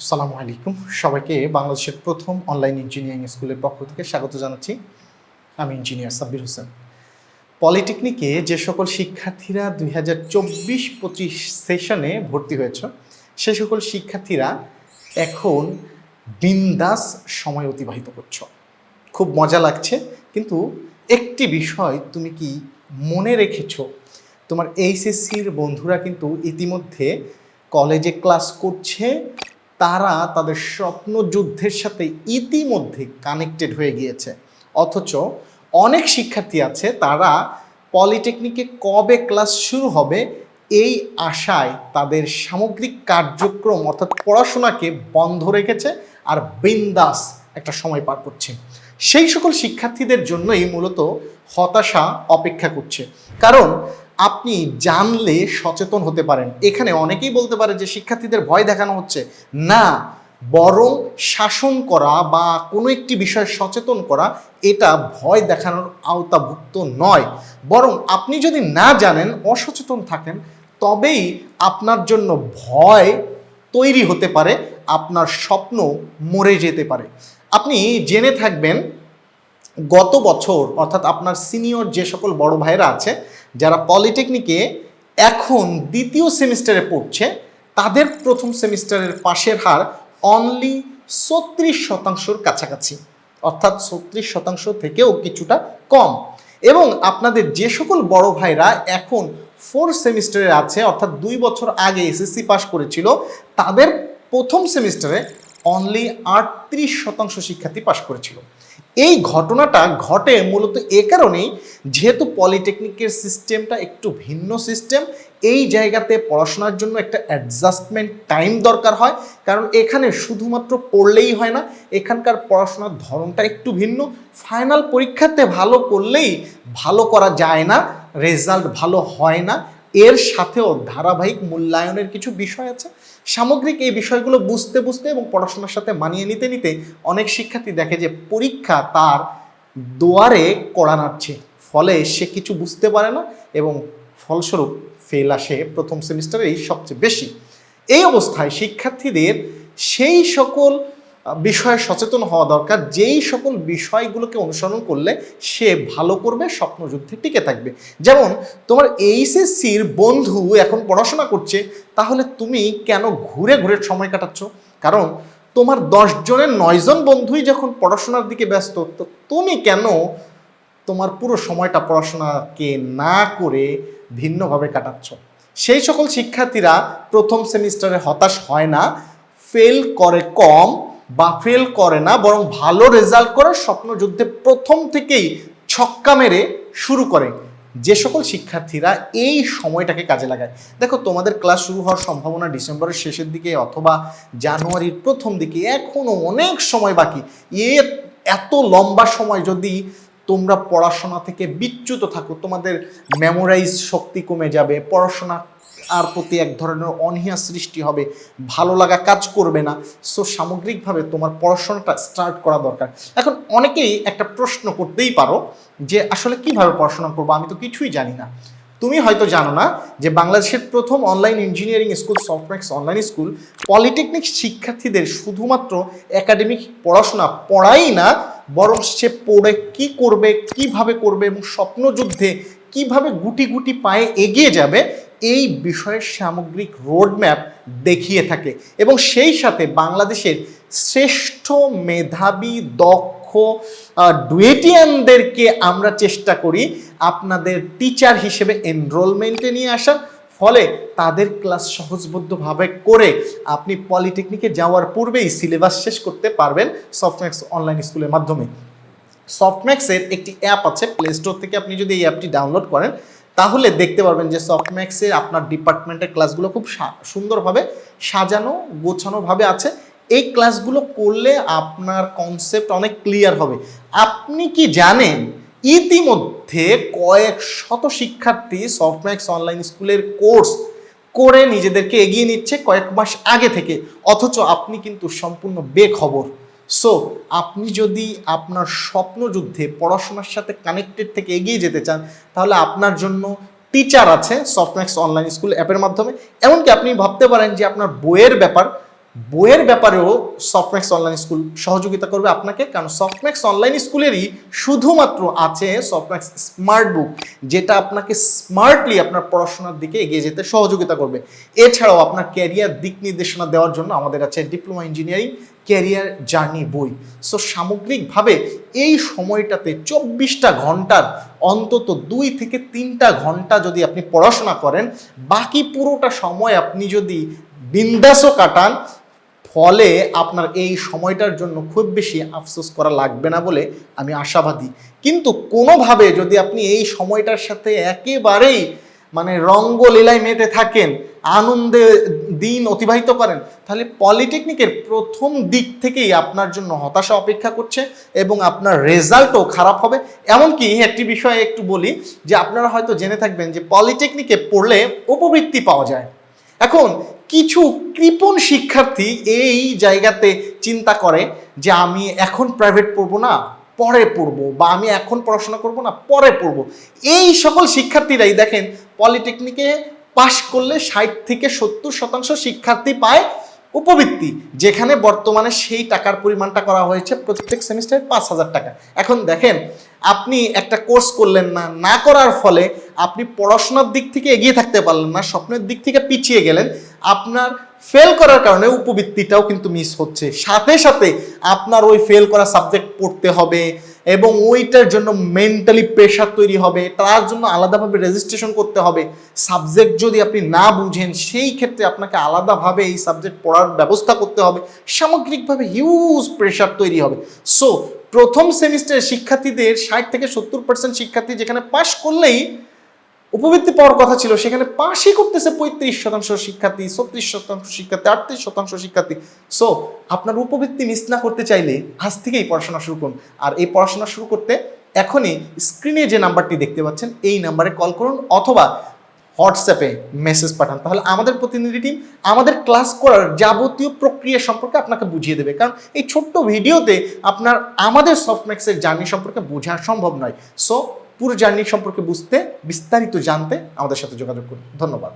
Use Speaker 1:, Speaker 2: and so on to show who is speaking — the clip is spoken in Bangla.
Speaker 1: আসসালামু আলাইকুম। সবাইকে বাংলাদেশের প্রথম অনলাইন ইঞ্জিনিয়ারিং স্কুলের পক্ষ থেকে স্বাগত জানাচ্ছি। আমি ইঞ্জিনিয়ার সাব্বির হোসেন। পলিটেকনিকে যে সকল শিক্ষার্থীরা দুই হাজার চব্বিশ পঁচিশ সেশনে ভর্তি হয়েছ, সে সকল শিক্ষার্থীরা এখন বিন্দাস সময় অতিবাহিত করছ। খুব মজা লাগছে, কিন্তু একটি বিষয় তুমি কি মনে রেখেছ? তোমার এইচএসসির বন্ধুরা কিন্তু ইতিমধ্যে কলেজে ক্লাস করছে তারা তাদের স্বপ্ন যুদ্ধের সাথে ইতিমধ্যে কানেক্টেড হয়ে গিয়েছে। অথচ অনেক শিক্ষার্থী আছে, তারা পলিটেকনিকে কবে ক্লাস শুরু হবে এই আশায় তাদের সামগ্রিক কার্যক্রম অর্থাৎ পড়াশোনাকে বন্ধ রেখেছে আর বিন্দাস একটা সময় পার করছে। সেই সকল শিক্ষার্থীদের জন্যই মূলত হতাশা অপেক্ষা করছে। কারণ আপনি জানলে সচেতন হতে পারেন। এখানে অনেকেই বলতে পারে যে শিক্ষার্থীদের ভয় দেখানো হচ্ছে। না, বরং শাসন করা বা কোনো একটি বিষয়ে সচেতন করা, এটা ভয় দেখানোর আওতাভুক্ত নয়। বরং আপনি যদি না জানেন, অসচেতন থাকেন, তবেই আপনার জন্য ভয় তৈরি হতে পারে, আপনার স্বপ্ন মরে যেতে পারে। আপনি জেনে থাকবেন গত বছর, অর্থাৎ আপনার সিনিয়র যে সকল বড় ভাইরা আছে, যারা পলিটেকনিকে এখন দ্বিতীয় সেমিস্টারে পড়ছে, তাদের প্রথম সেমিস্টারের পাশের হার অনলি ছত্রিশ শতাংশর কাছাকাছি। অর্থাৎ ছত্রিশ শতাংশ থেকেও কিছুটা কম। এবং আপনাদের যে সকল বড় ভাইরা এখন ফোর সেমিস্টারে আছে, অর্থাৎ দুই বছর আগে এসএসসি পাশ করেছিল, তাদের প্রথম সেমিস্টারে অনলি আটত্রিশ শতাংশ শিক্ষার্থী পাশ করেছিল। এই ঘটনাটা ঘটে মূলত এ কারণেই যেহেতু পলিটেকনিকের সিস্টেমটা একটু ভিন্ন সিস্টেম, এই জায়গাতে পড়াশোনার জন্য একটা অ্যাডজাস্টমেন্ট টাইম দরকার হয়। কারণ এখানে শুধুমাত্র পড়লেই হয় না, এখানকার পড়াশোনার ধরনটা একটু ভিন্ন। ফাইনাল পরীক্ষাতে ভালো করলেই ভালো করা যায় না রেজাল্ট ভালো হয় না। এর সাথেও ধারাবাহিক মূল্যায়নের কিছু বিষয় আছে। সামগ্রিক এই বিষয়গুলো বুঝতে বুঝতে এবং পড়াশোনার সাথে মানিয়ে নিতে নিতে অনেক শিক্ষার্থী দেখে যে পরীক্ষা তার দোয়ারে কড়া নাড়ছে। ফলে সে কিছু বুঝতে পারে না এবং ফলস্বরূপ ফেল আসে প্রথম সেমিস্টারেই সবচেয়ে বেশি। এই অবস্থায় শিক্ষার্থীদের সেই সকল বিষয়ে সচেতন হওয়া দরকার। যেই সকল বিষয়গুলোকে অনুসরণ করলে সে ভালো করবে, স্বপ্নযুদ্ধে টিকে থাকবে। যেমন, তোমার এইচএসসির বন্ধু এখন পড়াশোনা করছে, তাহলে তুমি কেন ঘুরে ঘুরে সময় কাটাচ্ছ? কারণ, তোমার দশ জনের নয়জন বন্ধুই যখন পড়াশোনার দিকে ব্যস্ত, তো তুমি কেন তোমার পুরো সময়টা পড়াশোনাকে না করে ভিন্নভাবে কাটাচ্ছ? সেই সকল শিক্ষার্থীরা প্রথম সেমিস্টারে হতাশ হয় না, ফেল করে কম বা ফেল করে না, বরং ভালো রেজাল্ট করে স্বপ্নযুদ্ধে প্রথম থেকেই ছক্কা মেরে শুরু করে। যে সকল শিক্ষার্থীরা এই সময়টাকে কাজে লাগায়। দেখো, তোমাদের ক্লাস শুরু হওয়ার সম্ভাবনা ডিসেম্বরের শেষের দিকে অথবা জানুয়ারির প্রথম দিকে এখনও অনেক সময় বাকি। এ এত লম্বা সময় যদি তোমরা পড়াশোনা থেকে বিচ্যুত থাকো, তোমাদের মেমোরাইজ শক্তি কমে যাবে, পড়াশোনা আর প্রতি এক ধরনের অনীহা সৃষ্টি হবে। ভালো লাগা কাজ করবে না। সো সামগ্রিকভাবে তোমার পড়াশোনাটা স্টার্ট করা দরকার। এখন অনেকেই একটা প্রশ্ন করতেই পারো যে, আসলে কীভাবে পড়াশোনা করব? আমি তো কিছুই জানি না। তুমি হয়তো জানো না যে, বাংলাদেশের প্রথম online engineering school Softmax online school polytechnic শিক্ষার্থীদের শুধুমাত্র একাডেমিক পড়াশোনা পড়াই না, বরং সে পড়ে কি করবে, কীভাবে করবে এবং স্বপ্নযুদ্ধে কীভাবে গুটি গুটি পায়ে এগিয়ে যাবে এই বিষয়ের সামগ্রিক রোডম্যাপ দেখিয়ে থাকে এবং সেই সাথে বাংলাদেশের শ্রেষ্ঠ মেধাবী, দক্ষ ডুয়েটিয়ানদেরকে আমরা চেষ্টা করি আপনাদের টিচার হিসেবে এনরোলমেন্টে নিয়ে আসা ফলে তাদের ক্লাস সহজবদ্ধভাবে করে আপনি পলিটেকনিকে যাওয়ার পূর্বেই সিলেবাস শেষ করতে পারবেন সফটম্যাক্স অনলাইন স্কুলের মাধ্যমে। সফটম্যাক্সের একটি অ্যাপ আছে প্লে স্টোর থেকে আপনি যদি এই অ্যাপটি ডাউনলোড করেন তাহলে দেখতে পারবেন যে সফটম্যাক্সের আপনার ডিপার্টমেন্টের ক্লাসগুলো খুব সুন্দরভাবে সাজানো গোছানোভাবে আছে। এই ক্লাসগুলো করলে আপনার কনসেপ্ট অনেক ক্লিয়ার হবে। আপনি কি জানেন, ইতিমধ্যে কয়েক শত শিক্ষার্থী সফটম্যাক্স অনলাইন স্কুলের কোর্স করে নিজেদেরকে এগিয়ে নিচ্ছে কয়েক মাস আগে থেকে। অথচ আপনি কিন্তু সম্পূর্ণ বেখবর। সো আপনি যদি আপনার স্বপ্নযুদ্ধে পড়াশোনার সাথে কানেক্টেড থেকে এগিয়ে যেতে চান, তাহলে আপনার জন্য টিচার আছে সফটম্যাক্স অনলাইন স্কুল অ্যাপের মাধ্যমে। এমনকি আপনি ভাবতে পারেন যে আপনার বইয়ের ব্যাপার বইয়ের ব্যাপারেও সফটম্যাক্স অনলাইন স্কুল সহযোগিতা করবে আপনাকে, কারণ সফটম্যাক্স অনলাইন স্কুলেরই শুধুমাত্র আছে সফটম্যাক্স স্মার্ট বুক যেটা আপনাকে স্মার্টলি আপনার পড়াশোনার দিকে এগিয়ে যেতে সহযোগিতা করবে। এছাড়াও আপনার ক্যারিয়ার দিক নির্দেশনা দেওয়ার জন্য আমাদের আছে ডিপ্লোমা ইঞ্জিনিয়ারিং ক্যারিয়ার জার্নি বই। সো সামগ্রিকভাবে এই সময়টাতে চব্বিশটা ঘণ্টার অন্তত দুই থেকে তিনটা ঘণ্টা যদি আপনি পড়াশোনা করেন, বাকি পুরোটা সময় আপনি যদি বিন্দাসও কাটান ফলে আপনার এই সময়টার জন্য খুব বেশি আফসোস করা লাগবে না বলে আমি আশাবাদী। কিন্তু কোনোভাবে যদি আপনি এই সময়টার সাথে একেবারেই মানে রঙ্গলীলায় মেতে থাকেন, আনন্দে দিন অতিবাহিত করেন, তাহলে পলিটেকনিকের প্রথম দিক থেকেই আপনার জন্য হতাশা অপেক্ষা করছে এবং আপনার রেজাল্টও খারাপ হবে। এমনকি একটি বিষয়ে একটু বলি যে আপনারা হয়তো জেনে থাকবেন যে পলিটেকনিকে পড়লে উপবৃত্তি পাওয়া যায়। এখন কিছু কৃপণ শিক্ষার্থী এই জায়গাতে চিন্তা করে যে আমি এখন প্রাইভেট পড়ব না, পরে পড়ব, বা আমি এখন পড়াশোনা করব না, পরে পড়ব। এই সকল শিক্ষার্থীরাই দেখেন পলিটেকনিকে পাশ করলে ষাট থেকে সত্তর শতাংশ শিক্ষার্থী পায় উপবৃত্তি, যেখানে বর্তমানে সেই টাকার পরিমাণটা করা হয়েছে প্রত্যেক সেমিস্টারে পাঁচ হাজার টাকা। এখন দেখেন আপনি একটা কোর্স করলেন না না করার ফলে আপনি পড়াশোনার দিক থেকে এগিয়ে থাকতে পারলেন না, স্বপ্নের দিক থেকে পিছিয়ে গেলেন, আপনার ফেল করার কারণে উপবৃত্তিটাও কিন্তু মিস হচ্ছে। সাথে সাথে আপনার ওই ফেল করা সাবজেক্ট পড়তে হবে এবং ওইটার জন্য মেন্টালি প্রেশার তৈরি হবে, তার জন্য আলাদাভাবে রেজিস্ট্রেশন করতে হবে। সাবজেক্ট যদি আপনি না বুঝেন, সেই ক্ষেত্রে আপনাকে আলাদাভাবে এই সাবজেক্ট পড়ার ব্যবস্থা করতে হবে। সামগ্রিকভাবে হিউজ প্রেশার তৈরি হবে। সো প্রথম সেমিস্টারের শিক্ষার্থীদের ষাট থেকে সত্তর পার্সেন্ট শিক্ষার্থী যেখানে পাশ করলেই উপবৃত্তি পাওয়ার কথা ছিল, সেখানে পাশই করতেছে পঁয়ত্রিশ শতাংশ শিক্ষার্থী, ছত্রিশ শতাংশ শিক্ষার্থী, আটত্রিশ শতাংশ শিক্ষার্থী। সো আপনার উপবৃত্তি মিস না করতে চাইলে আজ থেকেই পড়াশোনা শুরু করুন। আর এই পড়াশোনা শুরু করতে এখনই স্ক্রিনে যে নাম্বারটি দেখতে পাচ্ছেন, এই নাম্বারে কল করুন অথবা হোয়াটসঅ্যাপে মেসেজ পাঠান। তাহলে আমাদের প্রতিনিধি টিম আমাদের ক্লাস করার যাবতীয় প্রক্রিয়া সম্পর্কে আপনাকে বুঝিয়ে দেবে। কারণ এই ছোট্ট ভিডিওতে আপনার আমাদের সফটম্যাক্সের জার্নি সম্পর্কে বোঝা সম্ভব নয়। সো পুরো জার্নি সম্পর্কে বুঝতে, বিস্তারিত জানতে আমাদের সাথে যোগাযোগ করুন। ধন্যবাদ।